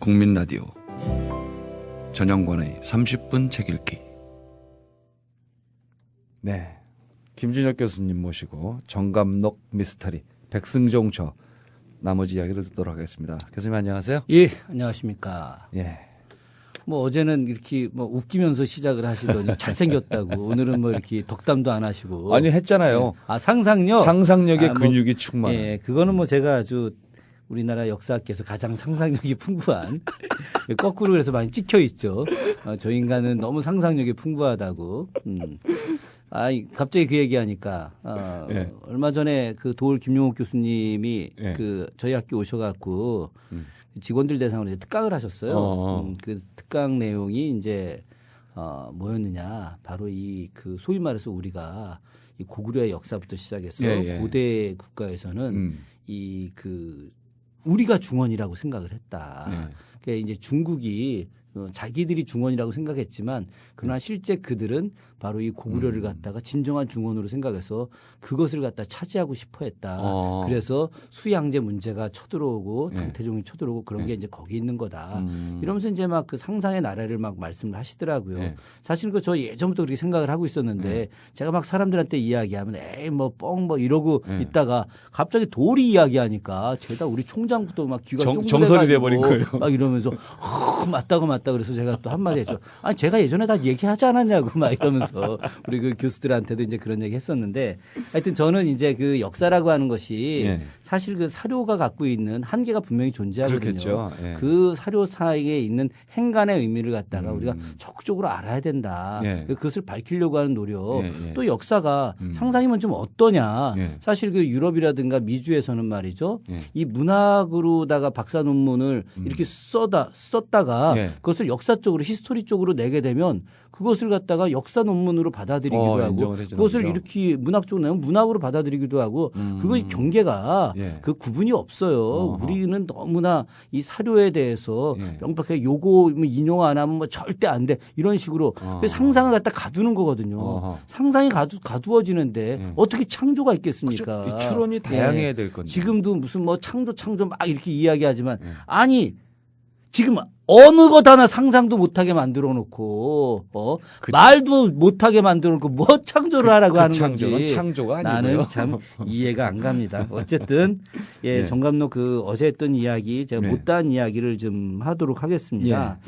국민 라디오 전영관의 30분 책 읽기 네. 김준혁 교수님 모시고 정감록 미스터리 백승종 저 나머지 이야기를 듣도록 하겠습니다. 교수님 안녕하세요. 예, 안녕하십니까. 예. 뭐 어제는 이렇게 뭐 웃기면서 시작을 하시더니 잘생겼다고 오늘은 뭐 이렇게 덕담도 안 하시고 아니 했잖아요. 아 상상력 상상력의 아, 뭐, 근육이 충만. 예, 그거는 뭐 제가 아주 우리나라 역사학계에서 가장 상상력이 풍부한 거꾸로 그래서 많이 찍혀 있죠. 어, 저 인간은 너무 상상력이 풍부하다고. 음. 아, 갑자기 그 얘기하니까 어, 예. 얼마 전에 그 도울 김용옥 교수님이 예. 그 저희 학교 오셔갖고 음. 직원들 대상으로 이제 특강을 하셨어요. 어. 음, 그 특강 내용이 이제 어, 뭐였느냐 바로 이 그 소위 말해서 우리가 이 고구려의 역사부터 시작해서 예, 예. 고대 국가에서는 음. 이그 우리가 중원이라고 생각을 했다. 네. 그러니까 이제 중국이 어, 자기들이 중원이라고 생각했지만 그러나 실제 그들은 바로 이 고구려를 음. 갖다가 진정한 중원으로 생각해서 그것을 갖다 차지하고 싶어 했다. 어. 그래서 수양제 문제가 쳐들어오고 예. 당태종이 쳐들어오고 그런 게 이제 거기 있는 거다. 음. 이러면서 이제 막 그 상상의 나라를 막 말씀을 하시더라고요. 예. 사실 그 저 예전부터 그렇게 생각을 하고 있었는데 제가 막 사람들한테 이야기하면 에이 뭐뻥뭐 이러고 예. 있다가 갑자기 도리 이야기하니까 죄다 우리 총장부터 막 귀가 정- 정설이 돼버린 거예요. 막 이러면서 어, 맞다고 맞다 그래서 제가 또 한마디 했죠. 아니 제가 예전에 다 얘기하지 않았냐고 막 이러면서 우리 그 교수들한테도 이제 그런 얘기 했었는데 하여튼 저는 이제 그 역사라고 하는 것이 예. 사실 그 사료가 갖고 있는 한계가 분명히 존재하거든요. 예. 그 사료 사이에 있는 행간의 의미를 갖다가 음. 우리가 적극적으로 알아야 된다. 예. 그것을 밝히려고 하는 노력. 예, 예. 또 역사가 음. 상상이면 좀 어떠냐. 예. 사실 그 유럽이라든가 미주에서는 말이죠. 예. 이 문학으로다가 박사 논문을 이렇게 써다 썼다가 음. 예. 그것을 역사 쪽으로 히스토리 쪽으로 내게 되면 그것을 갖다가 역사 논문으로 받아들이기도 어, 하고 그것을. 이렇게 문학 쪽으로 내면 문학으로 받아들이기도 하고 음. 그것이 경계가 예. 그 구분이 없어요. 어허. 우리는 너무나 이 사료에 대해서 예. 명백하게 요거 뭐 인용 안 하면 뭐 절대 안 돼. 이런 식으로 어. 그 상상을 갖다 가두는 거거든요. 어허. 상상이 가두, 가두어지는데 예. 어떻게 창조가 있겠습니까? 이 추론이 예. 다양해야 될 건데. 지금도 무슨 뭐 창조 창조 막 이렇게 이야기하지만 예. 아니 지금 어느 것 하나 상상도 못하게 만들어 놓고 어 그- 말도 못하게 만들어 놓고 뭐 창조를 하라고 그 하는 창조는 건지 창조가 아니고요. 나는 참 이해가 안 갑니다. 어쨌든 예, 네. 정감독 그 어제 했던 이야기 제가 네. 못다한 이야기를 좀 하도록 하겠습니다.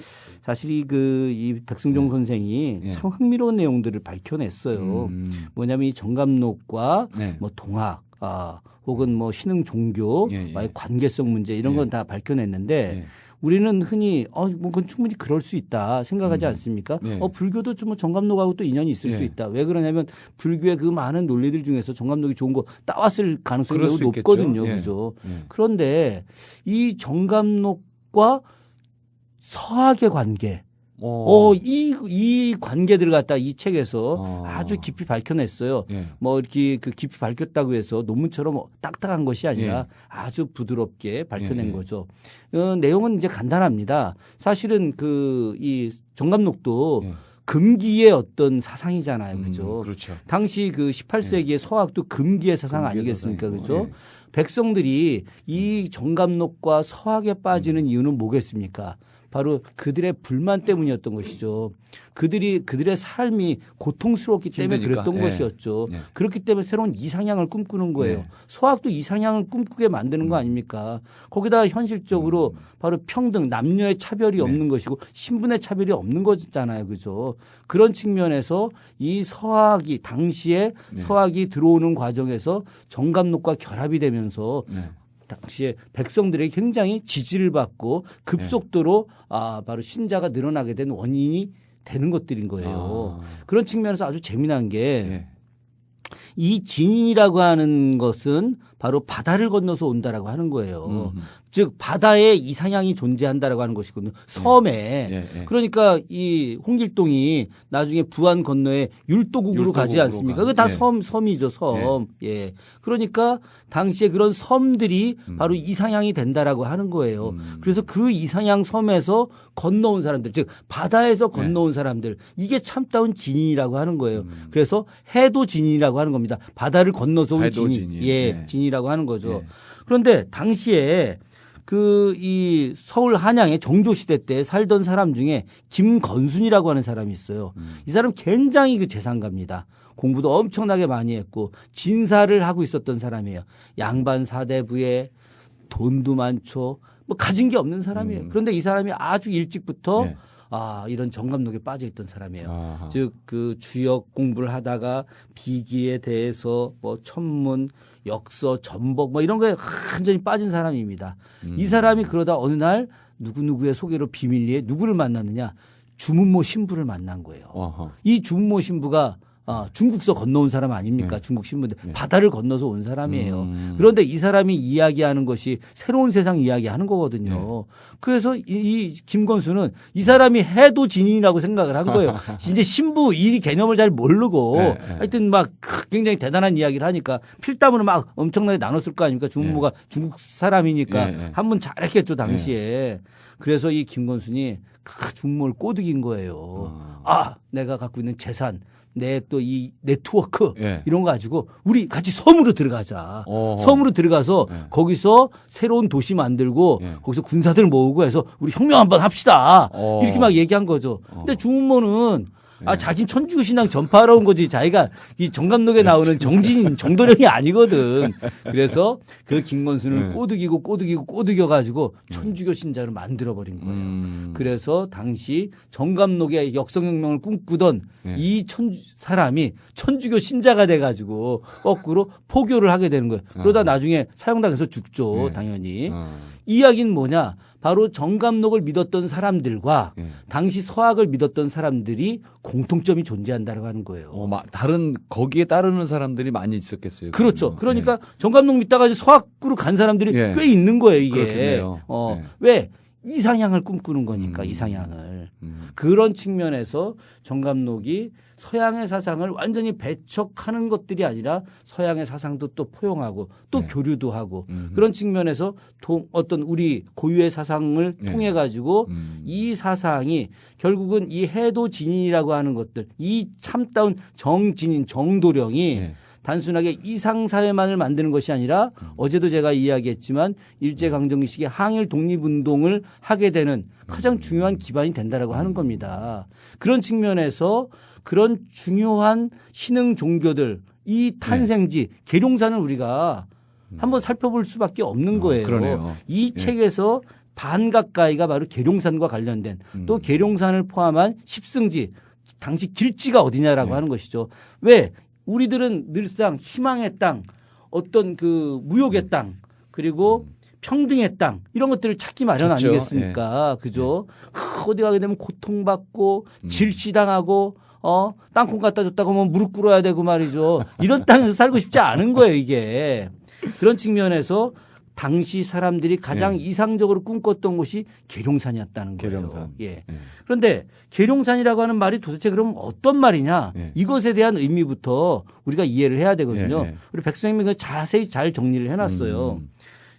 사실 이 그 이 백승종 선생이 예. 참 흥미로운 내용들을 밝혀냈어요. 음. 뭐냐면 이 정감록과 네. 뭐 동학 아 혹은 뭐 신흥 종교와의 예, 예. 관계성 문제 이런 예. 건다 밝혀냈는데 예. 우리는 흔히 어, 뭐 그건 충분히 그럴 수 있다 생각하지 않습니까? 예. 어, 불교도 좀뭐 정감록하고 또 인연이 있을 예. 수 있다. 왜 그러냐면 불교의 그 많은 논리들 중에서 정감록이 좋은 거 따왔을 가능성이 매우. 높거든요. 예. 그죠? 예. 그런데 이 정감록과 서학의 관계, 어, 이, 이 관계들을 갖다 이 책에서 어. 아주 깊이 밝혀냈어요. 예. 뭐 이렇게 그 깊이 밝혔다고 해서 논문처럼 딱딱한 것이 아니라 예. 아주 부드럽게 밝혀낸 예, 예. 거죠. 어, 내용은 이제 간단합니다. 사실은 그 이 정감록도 예. 금기의 어떤 사상이잖아요. 음, 그죠? 그렇죠. 당시 그 18세기의 서학도 금기의 사상 금기의 아니겠습니까? 사상이고, 그죠? 예. 백성들이 이 정감록과 서학에 음. 빠지는 이유는 뭐겠습니까? 바로 그들의 불만 때문이었던 것이죠. 그들이 그들의 삶이 고통스럽기 때문에 힘드니까. 그랬던 예. 것이었죠. 예. 그렇기 때문에 새로운 이상향을 꿈꾸는 거예요. 네. 서학도 이상향을 꿈꾸게 만드는 거 아닙니까? 거기다 현실적으로 바로 평등, 남녀의 차별이 음. 네. 없는 것이고 신분의 차별이 없는 거잖아요. 그죠? 그런 측면에서 이 서학이 당시에 네. 서학이 들어오는 과정에서 정감록과 결합이 되면서 네. 당시에 백성들에게 굉장히 지지를 받고 급속도로 아 바로 신자가 늘어나게 된 원인이 되는 것들인 거예요. 아. 그런 측면에서 아주 재미난 게이 예. 진이라고 하는 것은 바로 바다를 건너서 온다라고 하는 거예요. 음. 즉 바다에 이상향이 존재한다라고 하는 것이거든요. 섬에 예, 예. 그러니까 이 홍길동이 나중에 부안 건너에 율도국으로 가지 율도국으로 않습니까? 가. 그게 다 예. 섬, 섬이죠, 섬. 예. 그러니까 당시에 그런 섬들이 바로 이상향이 된다라고 하는 거예요. 음. 그래서 그 이상향 섬에서 건너온 사람들, 즉 바다에서 네. 건너온 사람들, 이게 참다운 진이라고 하는 거예요. 음. 그래서 해도 진이라고 하는 겁니다. 바다를 건너서 온 진이. 진이. 예, 네. 진이라고 하는 거죠. 예. 그런데 당시에 그 이 서울 한양의 정조 시대 때 살던 사람 중에 김건순이라고 하는 사람이 있어요. 이 사람 굉장히 그 재산가입니다. 공부도 엄청나게 많이 했고 진사를 하고 있었던 사람이에요. 양반 사대부에 돈도 많죠. 뭐 가진 게 없는 사람이에요. 그런데 이 사람이 아주 일찍부터 네. 아 이런 정감록에 빠져 있던 사람이에요. 즉 그 주역 공부를 하다가 비기에 대해서 뭐 천문, 역서, 전복 뭐 이런 거에 완전히 빠진 사람입니다. 음. 이 사람이 그러다 어느 날 누구 누구의 소개로 비밀리에 누구를 만났느냐 주문모 신부를 만난 거예요. 어허. 이 주문모 신부가 아, 중국서 건너온 사람 아닙니까? 중국 신부인데 바다를 건너서 온 사람이에요. 네. 음. 그런데 이 사람이 이야기하는 것이 새로운 세상 이야기하는 거거든요. 네. 그래서 이, 이 김건수는 이 사람이 해도 진인이라고 생각을 한 거예요. 이제 신부 이 개념을 잘 모르고 네, 네. 하여튼 막 굉장히 대단한 이야기를 하니까 필담으로 막 엄청나게 나눴을 거 아닙니까? 중국 사람이니까 네, 네. 한번 잘했겠죠 당시에. 그래서 이 김건순이 그 중모를 꼬드긴 거예요. 아, 내가 갖고 있는 재산, 내 또 이 네트워크 예. 이런 거 가지고 우리 같이 섬으로 들어가자. 어허. 섬으로 들어가서 예. 거기서 새로운 도시 만들고 예. 거기서 군사들 모으고 해서 우리 혁명 한번 합시다. 어. 이렇게 막 얘기한 거죠. 근데 주문모는 아, 자기 천주교 신앙 전파하러 온 거지. 자기가 이 정감록에 나오는 정진, 정도령이 아니거든. 그래서 그 김건수는 네. 꼬드기고 꼬드기고 꼬드겨 가지고 천주교 신자로 만들어 버린 거예요. 음. 그래서 당시 정감록의 역성혁명을 꿈꾸던 네. 이 천주 사람이 천주교 신자가 돼 가지고 거꾸로 포교를 하게 되는 거예요. 그러다 나중에 사형당해서 죽죠. 당연히. 어. 이야기는 뭐냐? 바로 정감록을 믿었던 사람들과 예. 당시 서학을 믿었던 사람들이 공통점이 존재한다고 하는 거예요. 어, 마, 다른 거기에 따르는 사람들이 많이 있었겠어요. 그렇죠. 그러면. 그러니까 정감록 믿다가 서학으로 간 사람들이 예. 꽤 있는 거예요, 이게. 그렇겠네요. 어, 예. 왜? 이상향을 꿈꾸는 거니까, 음. 이상향을. 음. 그런 측면에서 정감록이 서양의 사상을 완전히 배척하는 것들이 아니라 서양의 사상도 또 포용하고 또 네. 교류도 하고 음. 그런 측면에서 동- 어떤 우리 고유의 사상을 네. 통해 가지고 음. 이 사상이 결국은 이 해도 진인이라고 하는 것들 이 참다운 정진인 정도령이 네. 단순하게 이상사회만을 만드는 것이 아니라 음. 어제도 제가 이야기했지만 일제강점기 시기에 항일 독립운동을 하게 되는 가장 중요한 기반이 된다라고 하는 겁니다. 그런 측면에서 그런 중요한 신흥 종교들 이 탄생지 계룡산을 우리가 한번 살펴볼 수밖에 없는 어, 거예요. 그러네요. 이 책에서 반 가까이가 바로 계룡산과 관련된 또 계룡산을 포함한 십승지 당시 길지가 어디냐라고 네. 하는 것이죠. 왜 우리들은 늘상 희망의 땅, 어떤 그 무욕의 땅, 그리고 평등의 땅 이런 것들을 찾기 마련 찾죠. 아니겠습니까? 그죠? 하, 어디 가게 되면 고통받고 질시당하고 어 땅콩 갖다 줬다고 하면 무릎 꿇어야 되고 말이죠. 이런 땅에서 살고 싶지 않은 거예요 이게. 그런 측면에서 당시 사람들이 가장 이상적으로 꿈꿨던 곳이 계룡산이었다는 거예요. 계룡산. 예. 예. 그런데 계룡산이라고 하는 말이 도대체 그럼 어떤 말이냐? 예. 이것에 대한 의미부터 우리가 이해를 해야 되거든요. 우리 백성님이 그 자세히 잘 정리를 해놨어요.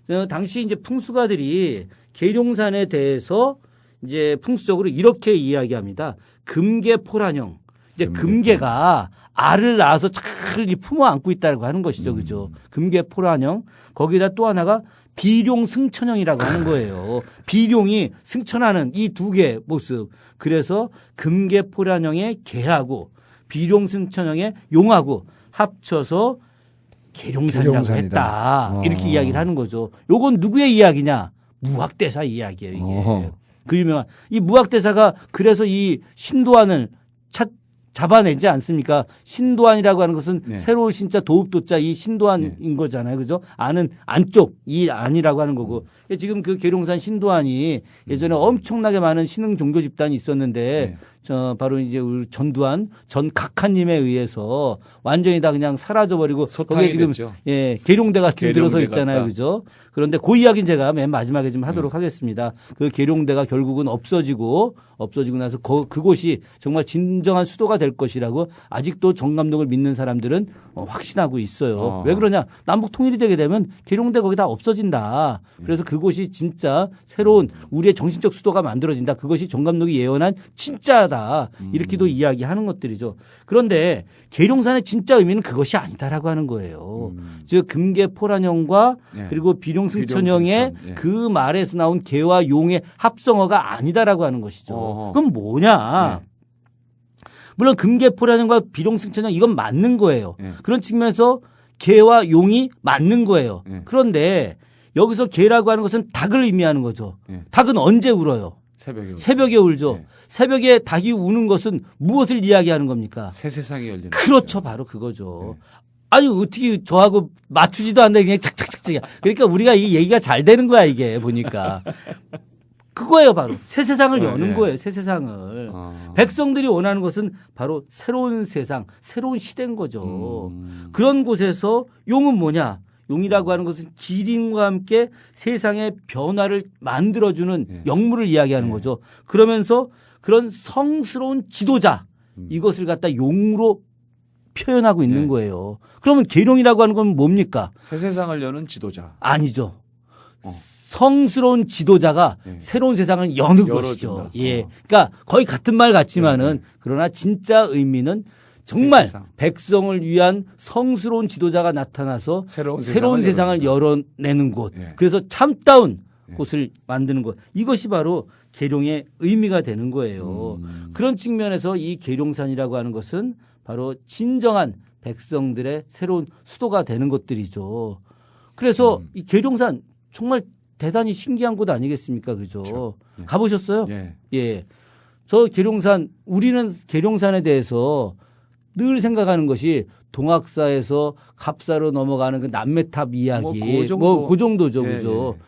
음. 어, 당시 이제 풍수가들이 계룡산에 대해서 이제 풍수적으로 이렇게 이야기합니다. 금계포란형. 이제 금계가 알을 낳아서 잘이 품어 안고 있다고 하는 것이죠. 그죠? 금계 포란형. 거기다 또 하나가 비룡 승천형이라고 하는 거예요. 비룡이 승천하는 이 두 개의 모습. 그래서 금계 포란형의 개하고 비룡 승천형의 용하고 합쳐서 계룡산이라고 계룡산이다. 했다. 어. 이렇게 이야기를 하는 거죠. 요건 누구의 이야기냐? 무학대사 이야기예요, 이게. 어허. 그 유명한 이 무학대사가 그래서 이 신도안을 찾 잡아내지 않습니까? 신도안이라고 하는 것은 네. 새로운 신자 도읍도자 이 신도안인 거잖아요. 그죠? 아는 안쪽 이 안이라고 하는 거고. 음. 지금 그 계룡산 신도안이 예전에 엄청나게 많은 신흥 종교 집단이 있었는데 네. 저 바로 이제 우리 전두환 전 각하님에 의해서 완전히 다 그냥 사라져 버리고 소탕이 거기에 지금 됐죠. 예 계룡대가 들어서 계룡대 있잖아요, 같다. 그죠? 그런데 그 이야기는 제가 맨 마지막에 좀 하도록 네. 하겠습니다. 그 계룡대가 결국은 없어지고 없어지고 나서 거- 그곳이 정말 진정한 수도가 될 것이라고 아직도 정 감독을 믿는 사람들은 어, 확신하고 있어요. 어. 왜 그러냐? 남북 통일이 되게 되면 계룡대 거기 다 없어진다. 그래서 그곳이 진짜 새로운 우리의 정신적 수도가 만들어진다. 그것이 정 감독이 예언한 진짜다. 필요하다. 이렇게도 이야기하는 것들이죠. 그런데 계룡산의 진짜 의미는 그것이 아니다라고 하는 거예요. 즉 금계 포란형과 예. 그리고 비룡승천형의 비룡승천, 예. 그 말에서 나온 개와 용의 합성어가 아니다라고 하는 것이죠. 어허. 그럼 뭐냐? 예. 물론 금계포라는과 비룡승천형 이건 맞는 거예요. 예. 그런 측면에서 개와 용이 맞는 거예요. 예. 그런데 여기서 개라고 하는 것은 닭을 의미하는 거죠. 예. 닭은 언제 울어요? 새벽에 새벽에 울죠. 예. 새벽에 닭이 우는 것은 무엇을 이야기하는 겁니까? 새 세상이 열리는 그렇죠. 바로 그거죠. 아니 어떻게 저하고 맞추지도 않는데 그냥 착착착착. 그러니까 우리가 이 얘기가 잘 되는 거야 이게 보니까. 그거예요 바로 새 세상을 네, 여는 네. 거예요 새 세상을. 어. 백성들이 원하는 것은 바로 새로운 세상, 새로운 시대인 거죠. 음. 그런 곳에서 용은 뭐냐? 용이라고 하는 것은 기린과 함께 세상의 변화를 만들어주는 예. 영물을 이야기하는 거죠. 그러면서 그런 성스러운 지도자 이것을 갖다 용으로 표현하고 있는 예. 거예요. 그러면 계룡이라고 하는 건 뭡니까? 새 세상을 여는 지도자. 아니죠. 어. 성스러운 지도자가 예. 새로운 세상을 여는 열어준다. 것이죠. 예. 어. 그러니까 거의 같은 말 같지만은 네, 네. 그러나 진짜 의미는 정말 세상. 백성을 위한 성스러운 지도자가 나타나서 새로운 새로운 세상을 세상을 열어내는 곳. 예. 그래서 참다운 예. 곳을 만드는 것. 이것이 바로 계룡의 의미가 되는 거예요. 음. 그런 측면에서 이 계룡산이라고 하는 것은 바로 진정한 백성들의 새로운 수도가 되는 것들이죠. 그래서 음. 이 계룡산 정말 대단히 신기한 곳 아니겠습니까? 그죠? 그렇죠. 네. 가보셨어요? 예. 예. 저 계룡산, 우리는 계룡산에 대해서 늘 생각하는 것이 동학사에서 갑사로 넘어가는 그 남매탑 이야기. 뭐그 정도. 뭐 그 정도죠. 예, 그죠? 예.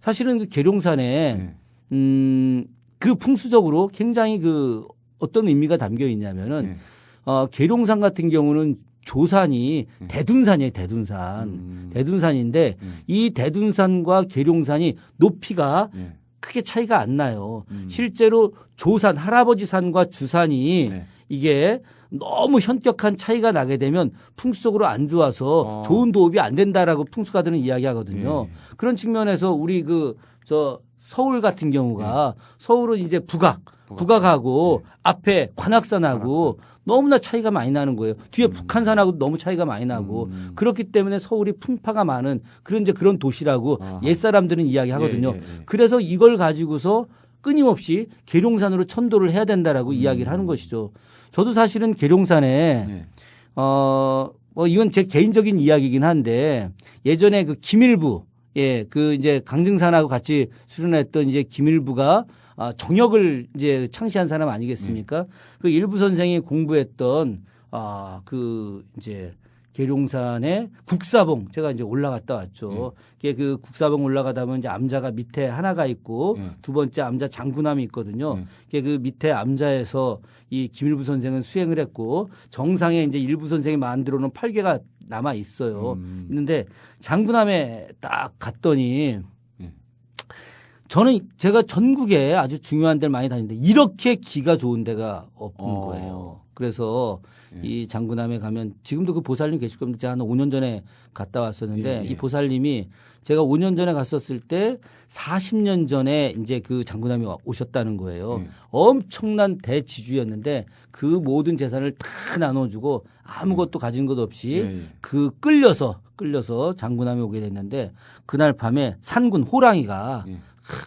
사실은 그 계룡산에 예. 음, 그 풍수적으로 굉장히 그 어떤 의미가 담겨 있냐면은 예. 어, 계룡산 같은 경우는 조산이 예. 대둔산이에요, 대둔산. 음. 대둔산인데 음. 이 대둔산과 계룡산이 높이가 예. 크게 차이가 안 나요. 음. 실제로 조산, 할아버지 산과 주산이 네. 이게 너무 현격한 차이가 나게 되면 풍수 적으로 안 좋아서 어. 좋은 도읍이 안 된다라고 풍수가들은 이야기하거든요. 예. 그런 측면에서 우리 그 저 서울 같은 경우가 서울은 이제 북악, 북악. 북악하고 예. 앞에 관악산하고 너무나 차이가 많이 나는 거예요. 뒤에 북한산하고 너무 차이가 많이 나고 음. 그렇기 때문에 서울이 풍파가 많은 그런 이제 그런 도시라고. 옛 사람들은 이야기하거든요. 예, 예, 예. 그래서 이걸 가지고서 끊임없이 계룡산으로 천도를 해야 된다라고 음. 이야기를 하는 것이죠. 저도 사실은 계룡산에 예. 어, 뭐 이건 제 개인적인 이야기이긴 한데 예전에 그 김일부 예, 그 이제 강증산하고 같이 수련했던 이제 김일부가 아, 정역을 이제 창시한 사람 아니겠습니까? 그 일부 선생이 공부했던 아, 그 이제 계룡산의 국사봉 제가 이제 올라갔다 왔죠. 그게 그 국사봉 올라가다 보면 이제 암자가 밑에 하나가 있고 예. 두 번째 암자 장군함이 있거든요. 예. 그게 그 밑에 암자에서 이 김일부 선생은 수행을 했고 정상에 이제 일부 선생이 만들어 놓은 팔개가 남아 있어요. 음. 있는데 장군함에 딱 갔더니 예. 저는 제가 전국에 아주 중요한 데를 많이 다니는데 이렇게 기가 좋은 데가 없는 어. 거예요. 그래서 예. 이 장군함에 가면 지금도 그 보살님 계실 겁니다. 제가 한 5년 전에 갔다 왔었는데 예, 예. 이 보살님이 제가 5년 전에 갔었을 때 40년 전에 이제 그 장군함이 와- 오셨다는 거예요. 예. 엄청난 대지주였는데 그 모든 재산을 다 나눠주고 아무것도 가진 것 없이 예, 예. 그 끌려서 끌려서 장군함에 오게 됐는데 그날 밤에 산군 호랑이가 예. 하,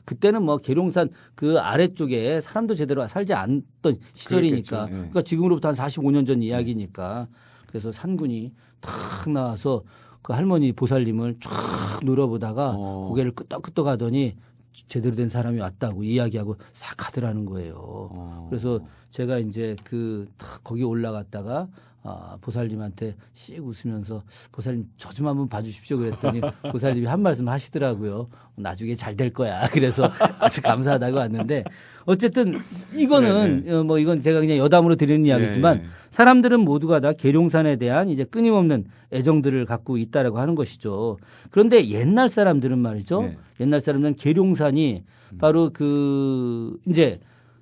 그때는 뭐 계룡산 그 아래쪽에 사람도 제대로 살지 않던 시절이니까. 예. 그러니까 지금으로부터 한 45년 전 이야기니까 그래서 산군이 탁 나와서 그 할머니 보살님을 쫙 노려보다가 어. 고개를 끄덕끄덕 하더니 제대로 된 사람이 왔다고 이야기하고 싹 가더라는 거예요. 어. 그래서 제가 이제 그탁 거기 올라갔다가 아, 보살님한테 씩 웃으면서 보살님 저 좀 한번 봐주십시오 그랬더니 보살님이 한 말씀 하시더라고요. 나중에 잘 될 거야. 그래서 아주 감사하다고 왔는데 어쨌든 이거는 어, 뭐 이건 제가 그냥 여담으로 드리는 이야기지만 네. 사람들은 모두가 다 계룡산에 대한 이제 끊임없는 애정들을 갖고 있다라고 하는 것이죠. 그런데 옛날 사람들은 말이죠. 네. 옛날 사람들은 계룡산이 바로 그 이제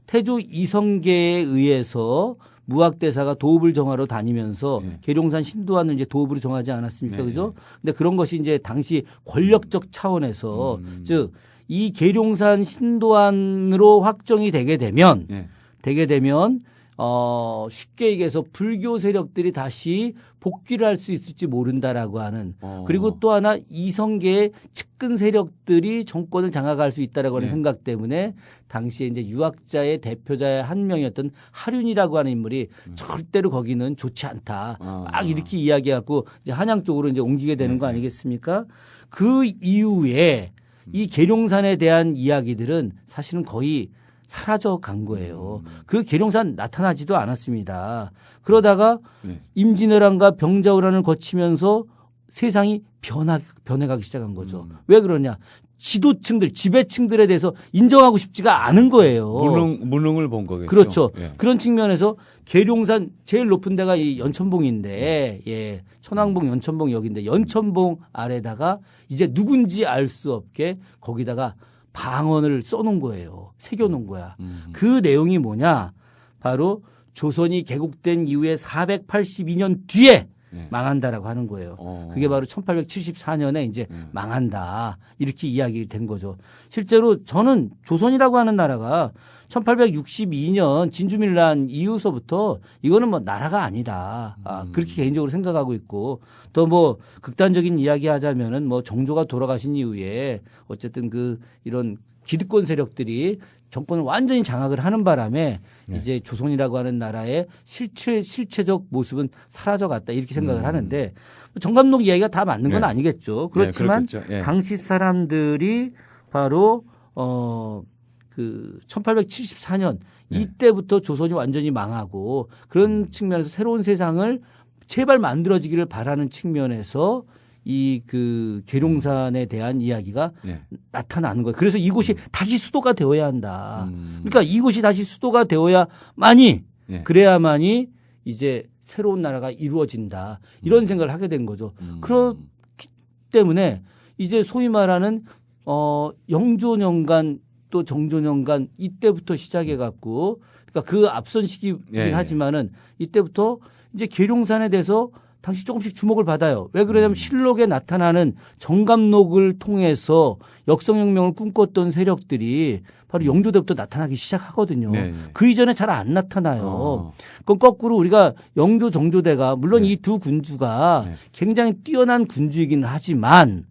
태조 이성계에 의해서 무학대사가 도읍을 정하러 다니면서 네. 계룡산 신도안을 이제 도읍으로 정하지 않았습니까? 네, 그죠? 근데 그런 것이 이제 당시 권력적 차원에서 음. 즉이 계룡산 신도안으로 확정이 되게 되면 예. 되게 되면 어 쉽게 얘기해서 불교 세력들이 다시 복귀를 할 수 있을지 모른다라고 하는 어. 그리고 또 하나 이성계의 측근 세력들이 정권을 장악할 수 있다라고 하는 네. 생각 때문에 당시에 이제 유학자의 대표자의 한 명이었던 하륜이라고 하는 인물이 절대로 거기는 좋지 않다. 음. 아. 막 이렇게 이야기하고 이제 한양 쪽으로 이제 옮기게 되는 네, 거 네. 아니겠습니까? 그 이후에 이 계룡산에 대한 이야기들은 사실은 거의 사라져 간 거예요. 음. 그 계룡산 나타나지도 않았습니다. 그러다가 네. 임진왜란과 병자호란을 거치면서 세상이 변화, 변해가기 시작한 거죠. 음. 왜 그러냐? 지도층들, 지배층들에 대해서 인정하고 싶지가 않은 거예요. 무능 무능을 본 거겠죠. 그렇죠. 예. 그런 측면에서 계룡산 제일 높은 데가 이 연천봉인데, 예, 천왕봉, 연천봉 여기인데 연천봉 아래다가 이제 누군지 알 수 없게 거기다가 방언을 써놓은 거예요. 새겨놓은 거야. 음. 그 내용이 뭐냐? 바로 조선이 개국된 이후에 482년 뒤에 네. 망한다라고 하는 거예요. 어. 그게 바로 1874년에 이제 음. 망한다. 이렇게 이야기된 거죠. 실제로 저는 조선이라고 하는 나라가 1862년 진주밀란 이후서부터 이거는 뭐 나라가 아니다. 아, 음. 그렇게 개인적으로 생각하고 있고 또 뭐 극단적인 이야기 하자면은 뭐 정조가 돌아가신 이후에 어쨌든 그 이런 기득권 세력들이 정권을 완전히 장악을 하는 바람에 네. 이제 조선이라고 하는 나라의 실체 실체적 모습은 사라져 갔다 이렇게 생각을 음. 하는데 정감록 이야기가 다 맞는 건 네. 아니겠죠. 그렇지만 네, 그렇겠죠. 예. 당시 사람들이 바로 어그 1874년 네. 이때부터 조선이 완전히 망하고 그런 음. 측면에서 새로운 세상을 제발 만들어지기를 바라는 측면에서 이 그 계룡산에 대한 이야기가 예. 나타나는 거예요. 그래서 이곳이 다시 수도가 되어야 한다. 음. 그러니까 이곳이 다시 수도가 되어야만이 예. 그래야만이 이제 새로운 나라가 이루어진다. 이런 생각을 하게 된 거죠. 음. 그렇기 때문에 이제 소위 말하는 어 영조년간 또 정조년간 이때부터 시작해 갖고 그러니까 그 앞선 시기이긴 예, 예. 하지만은 이때부터 이제 계룡산에 대해서 당시 조금씩 주목을 받아요. 왜 그러냐면 음. 실록에 나타나는 정감록을 통해서 역성혁명을 꿈꿨던 세력들이 바로 영조 때부터 나타나기 시작하거든요. 네, 네. 그 이전에 잘 안 나타나요. 어. 그럼 거꾸로 우리가 영조 정조대가 물론 네. 이두 군주가 네. 굉장히 뛰어난 군주이기는 하지만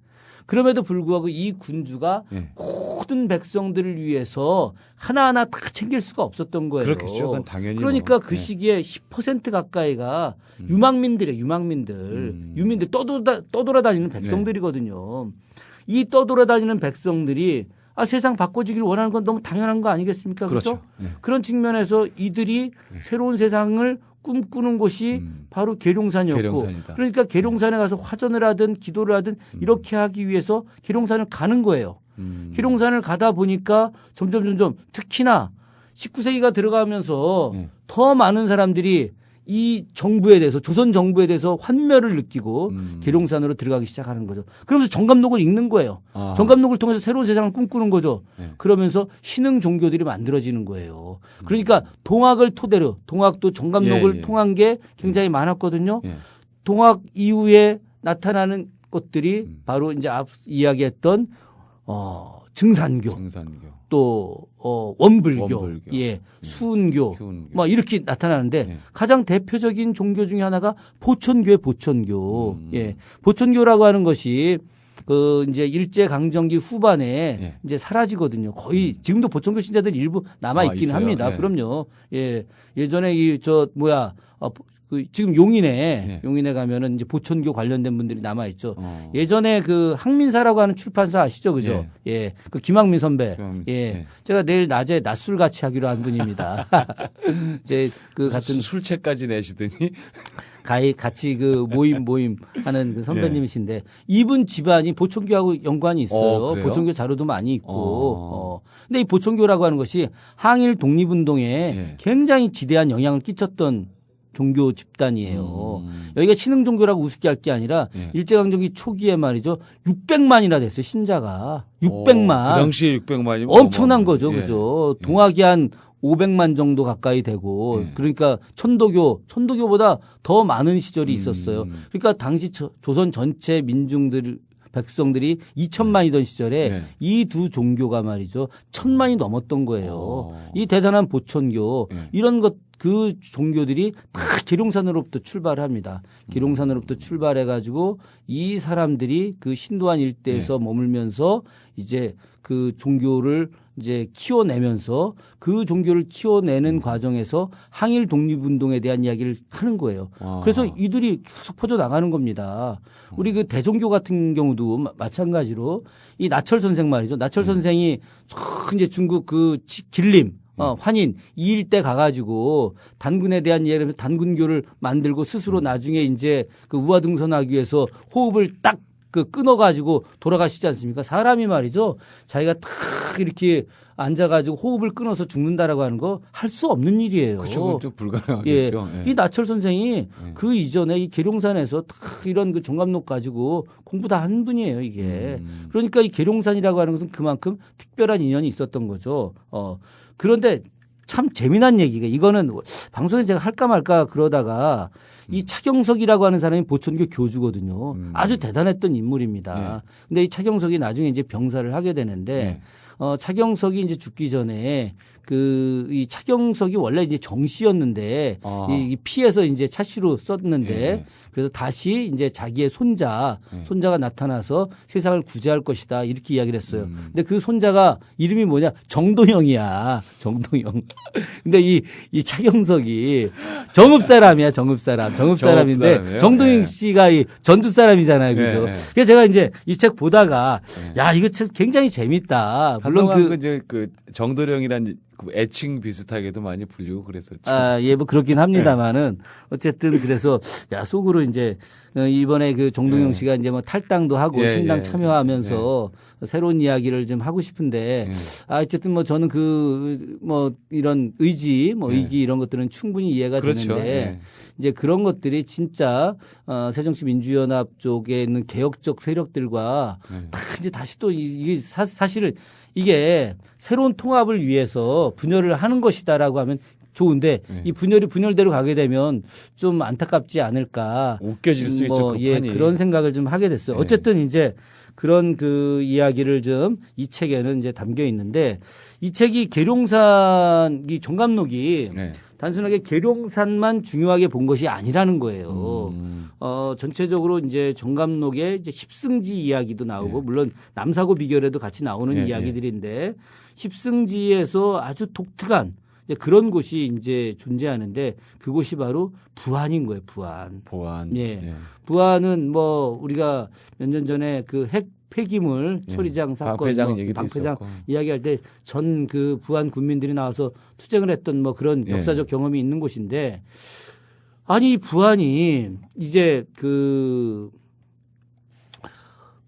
그럼에도 불구하고 이 군주가 예. 모든 백성들을 위해서 하나하나 다 챙길 수가 없었던 거예요. 그렇겠죠. 그건 당연히 그러니까 뭐. 그 예. 시기에 10% 가까이가 유망민들이에요. 유망민들. 음. 유민들 떠돌아, 떠돌아다니는 백성들이거든요. 이 떠돌아다니는 백성들이 아, 세상 바꿔지기를 원하는 건 너무 당연한 거 아니겠습니까? 그렇죠? 그렇죠. 예. 그런 측면에서 이들이 새로운 세상을 꿈꾸는 곳이 음. 바로 계룡산이었고 계룡산이다. 그러니까 계룡산에 가서 화전을 하든 기도를 하든 이렇게 하기 위해서 계룡산을 가는 거예요. 음. 계룡산을 가다 보니까 점점 점점 특히나 19세기가 들어가면서 네. 더 많은 사람들이 이 정부에 대해서 조선 정부에 대해서 환멸을 느끼고 음. 계룡산으로 들어가기 시작하는 거죠. 그러면서 정감록을 읽는 거예요. 아. 정감록을 통해서 새로운 세상을 꿈꾸는 거죠. 네. 그러면서 신흥 종교들이 만들어지는 거예요. 그러니까 동학을 토대로 동학도 정감록을 예, 예. 통한 게 굉장히 많았거든요. 예. 동학 이후에 나타나는 것들이 음. 바로 이제 앞 이야기했던 어 증산교 정산교. 또 어, 원불교, 원불교. 예, 수은교, 키우는 게. 뭐 이렇게 나타나는데 예. 가장 대표적인 종교 중에 하나가 보천교의 보천교. 음. 예. 보천교라고 하는 것이 그 이제 일제 강점기 후반에 예. 이제 사라지거든요. 거의 지금도 보천교 신자들 일부 남아 아, 있긴 있어요? 합니다. 예. 그럼요. 예. 예전에 이 저 뭐야 어, 그 지금 용인에 예. 용인에 가면은 이제 보천교 관련된 분들이 남아 있죠. 어. 예전에 그 항민사라고 하는 출판사 아시죠? 그죠? 예. 그 김학민 선배. 김학민, 예. 예. 제가 내일 낮에 낮술 같이 하기로 한 분입니다. 이제 그 같은 술- 술채까지 내시더니 가히 같이 그 모임 모임 하는 그 선배님이신데 이분 집안이 보천교하고 연관이 있어요. 어? 보천교 자료도 많이 있고. 어. 어. 근데 이 보천교라고 하는 것이 항일 독립운동에 예. 굉장히 지대한 영향을 끼쳤던 종교 집단이에요. 음. 여기가 신흥 종교라고 우습게 할 게 아니라 예. 일제강점기 초기에 말이죠. 600만이나 됐어요, 신자가. 600만. 어, 그 당시에 600만이면 엄청난 거죠. 예. 그죠. 동학이 한 500만 정도 가까이 되고 예. 그러니까 천도교, 천도교보다 더 많은 시절이 있었어요. 음. 그러니까 당시 저- 조선 전체 민중들 백성들이 2천만이던 시절에 네. 이두 종교가 말이죠. 천만이 넘었던 거예요. 어. 이 대단한 보천교 네. 이런 것 그 종교들이 다 기룡산으로부터 출발을 합니다. 기룡산으로부터 출발해 가지고 이 사람들이 그 신도안 일대에서 네. 머물면서 이제 그 종교를 이제 키워내면서 그 종교를 키워내는 음. 과정에서 항일 독립운동에 대한 이야기를 하는 거예요. 아. 그래서 이들이 계속 퍼져 나가는 겁니다. 우리 그 대종교 같은 경우도 마- 마찬가지로 이 나철 선생 말이죠. 나철 선생이 저 이제 중국 그 지- 길림 어, 환인 이 일대 가가지고 단군에 대한 하면서 단군교를 만들고 스스로 나중에 이제 그 우화등선하기 위해서 호흡을 딱 그 끊어가지고 돌아가시지 않습니까? 사람이 말이죠. 자기가 탁 이렇게 앉아가지고 호흡을 끊어서 죽는다라고 하는 거 할 수 없는 일이에요. 그렇죠. 좀 예. 불가능하겠죠. 예. 이 나철 선생이 그 이전에 이 계룡산에서 탁 이런 그 정감록 가지고 공부 다 한 분이에요, 이게. 음. 그러니까 이 계룡산이라고 하는 것은 그만큼 특별한 인연이 있었던 거죠. 어. 그런데 참 재미난 얘기가 이거는 방송에 제가 할까 말까 그러다가 이 차경석이라고 하는 사람이 보천교 교주거든요. 음. 아주 대단했던 인물입니다. 근데 이 차경석이 나중에 이제 병사를 하게 되는데 네. 어, 차경석이 이제 죽기 전에 그, 이 차경석이 원래 이제 정씨였는데 아. 이, 이 피해서 이제 차씨로 썼는데 예. 그래서 다시 이제 자기의 손자, 예. 손자가 나타나서 세상을 구제할 것이다 이렇게 이야기를 했어요. 음. 근데 그 손자가 이름이 뭐냐? 정동영이야. 정동영. 근데 이, 이 차경석이 정읍 사람이야, 정읍 사람. 정읍 사람인데? 정동영 예. 씨가 이 전주 사람이잖아요. 그죠? 예, 예. 그래서 제가 이제 이 책 보다가 야, 이거 참 굉장히 재밌다. 물론 그, 그 이제 그 정도령이란 그 애칭 비슷하게도 많이 불리고 그래서 참 아, 예, 뭐 그렇긴 합니다만은 어쨌든 그래서 야 속으로 이제 어, 이번에 그 정동영 예. 씨가 이제 뭐 탈당도 하고 예, 신당 예. 참여하면서 새로운 이야기를 좀 하고 싶은데 예. 아 어쨌든 뭐 저는 그 뭐 이런 의지 뭐 예. 의기 이런 것들은 충분히 이해가 그렇죠. 되는데 예. 이제 그런 것들이 진짜 어 새정치 민주연합 쪽에 있는 개혁적 세력들과 예. 다 이제 다시 또 이- 이게 사, 사실은 이게 새로운 통합을 위해서 분열을 하는 것이다라고 하면 좋은데 네. 이 분열이 분열대로 가게 되면 좀 안타깝지 않을까. 웃겨질 수 있죠. 뭐, 그 예. 그런 생각을 좀 하게 됐어요. 네. 어쨌든 이제 그런 그 이야기를 좀 이 책에는 이제 담겨 있는데 이 책이 계룡산 이 정감록이 네. 단순하게 계룡산만 중요하게 본 것이 아니라는 거예요. 음. 어, 전체적으로 이제 정감록에 이제 십승지 이야기도 나오고 예. 물론 남사고 비결에도 같이 나오는 예, 이야기들인데 십승지에서 아주 독특한 이제 그런 곳이 이제 존재하는데 그곳이 바로 부안인 거예요, 부안. 보안. 예. 부안은 뭐 우리가 몇 년 전에 그 핵 폐기물 예. 처리장 사건 방패장 뭐 방패장. 이야기할 때 전 그 부안 군민들이 나와서 투쟁을 했던 뭐 그런 예. 역사적 경험이 있는 곳인데 아니 이 부안이 이제 그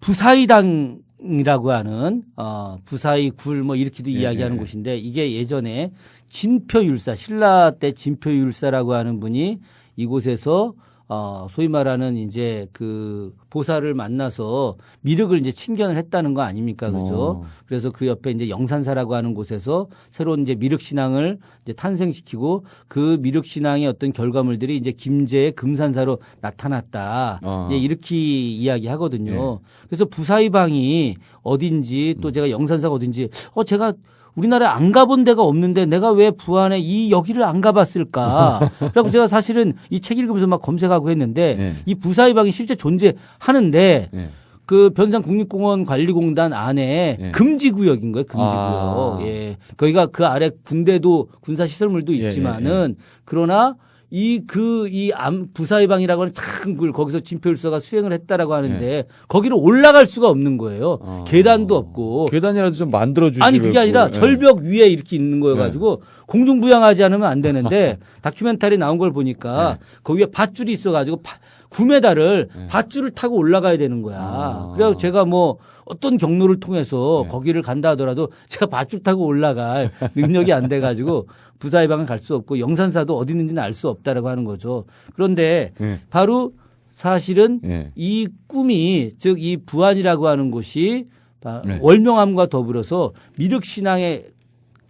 부사이당이라고 하는 어 부사이 굴뭐 이렇게도 예, 이야기하는 예. 곳인데 이게 예전에 진표율사 신라 때 진표율사라고 하는 분이 이곳에서 어 소위 말하는 이제 그 보살을 만나서 미륵을 이제 친견을 했다는 거 아닙니까 그죠? 어. 그래서 그 옆에 이제 영산사라고 하는 곳에서 새로운 이제 미륵 신앙을 이제 탄생시키고 그 미륵 신앙의 어떤 결과물들이 이제 김제의 금산사로 나타났다. 어. 이제 이렇게 이야기 하거든요. 그래서 부사이방이 어딘지 또 제가 영산사가 어딘지 어 제가 우리나라에 안 가본 데가 없는데 내가 왜 부안에 이 여기를 안 가봤을까? 그래고 제가 사실은 이 책 읽으면서 막 검색하고 했는데 네. 이 부사이방이 실제 존재하는데 예. 그 변산 국립공원 관리공단 안에 예. 금지 구역인 거예요. 금지 구역. 아. 예. 거기가 그 아래 군대도 군사 시설물도 예, 예, 있지만은 그러나 이 그이 부사이방이라고 하는 작은 굴 거기서 진표율서가 수행을 했다라고 하는데 거기로 올라갈 수가 없는 거예요. 예. 어. 계단도 없고. 계단이라도 좀 만들어 주시고. 아니 그게 아니라 예. 절벽 위에 이렇게 있는 거여 가지고 공중 부양하지 않으면 안 되는데 다큐멘터리 나온 걸 보니까 네. 거기에 밧줄이 있어 가지고 9m를 밧줄을 타고 올라가야 되는 거야. 아. 그래서 제가 뭐 어떤 경로를 통해서 네. 거기를 간다 하더라도 제가 밧줄 타고 올라갈 능력이 안 돼 가지고 부사의방을 갈수 없고 영산사도 어디 있는지는 알 수 없다라고 하는 거죠. 그런데 예. 바로 사실은 예. 이 꿈이 즉 이 부안이라고 하는 곳이 바- 네. 월명함과 더불어서 미륵 신앙의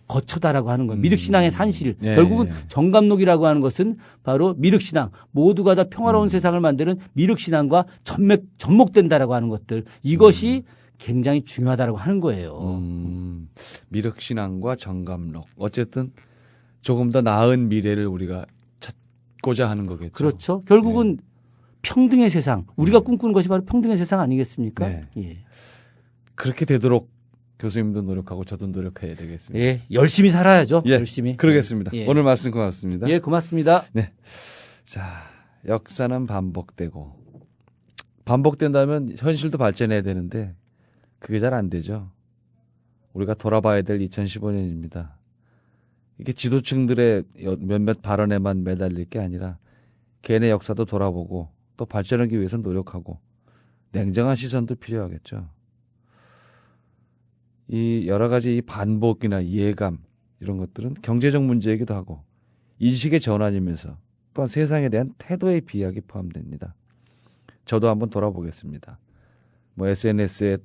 거처다라고 하는 거예요. 미륵신앙의 산실. 예, 결국은 예. 정감록이라고 하는 것은 바로 미륵신앙. 모두가 다 음. 평화로운 세상을 만드는 미륵신앙과 접목된다라고 하는 것들. 이것이 굉장히 중요하다라고 하는 거예요. 음, 미륵신앙과 정감록. 어쨌든 조금 더 나은 미래를 우리가 찾고자 하는 거겠죠. 그렇죠. 결국은 평등의 세상. 우리가 꿈꾸는 것이 바로 평등의 세상 아니겠습니까? 네. 예. 그렇게 되도록 교수님도 노력하고 저도 노력해야 되겠습니다. 예. 열심히 살아야죠. 예, 열심히. 그러겠습니다. 예. 오늘 말씀 고맙습니다. 예, 고맙습니다. 자, 역사는 반복되고 반복된다면 현실도 발전해야 되는데 그게 잘 안 되죠. 우리가 돌아봐야 될 2015년입니다. 이게 지도층들의 여- 몇몇 발언에만 매달릴 게 아니라 개인의 역사도 돌아보고 또 발전하기 위해서 노력하고 냉정한 시선도 필요하겠죠. 이 여러 가지 이 반복이나 이해감 이런 것들은 경제적 문제이기도 하고 인식의 전환이면서 또한 세상에 대한 태도의 비약이 포함됩니다. 저도 한번 돌아보겠습니다. 뭐 SNS에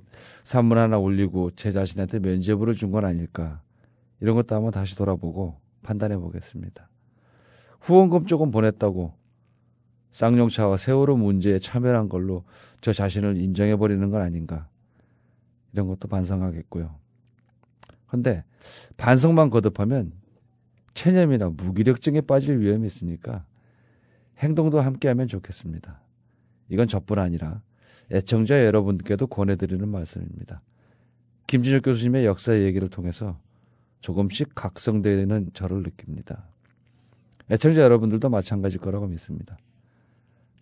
산문 하나 올리고 제 자신한테 면죄부를 준 건 아닐까 이런 것도 한번 다시 돌아보고 판단해 보겠습니다. 후원금 조금 보냈다고 쌍용차와 세월호 문제에 참여한 걸로 저 자신을 인정해 버리는 건 아닌가 이런 것도 반성하겠고요. 근데 반성만 거듭하면 체념이나 무기력증에 빠질 위험이 있으니까 행동도 함께하면 좋겠습니다. 이건 저뿐 아니라 애청자 여러분께도 권해드리는 말씀입니다. 김진혁 교수님의 역사 얘기를 통해서 조금씩 각성되는 저를 느낍니다. 애청자 여러분들도 마찬가지일 거라고 믿습니다.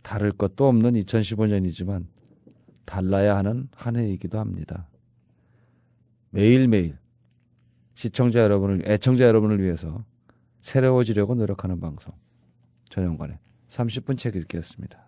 다를 것도 없는 2015년이지만 달라야 하는 한 해이기도 합니다. 매일매일 시청자 여러분을, 애청자 여러분을 위해서 새로워지려고 노력하는 방송. 전영관의 30분 책 읽기였습니다.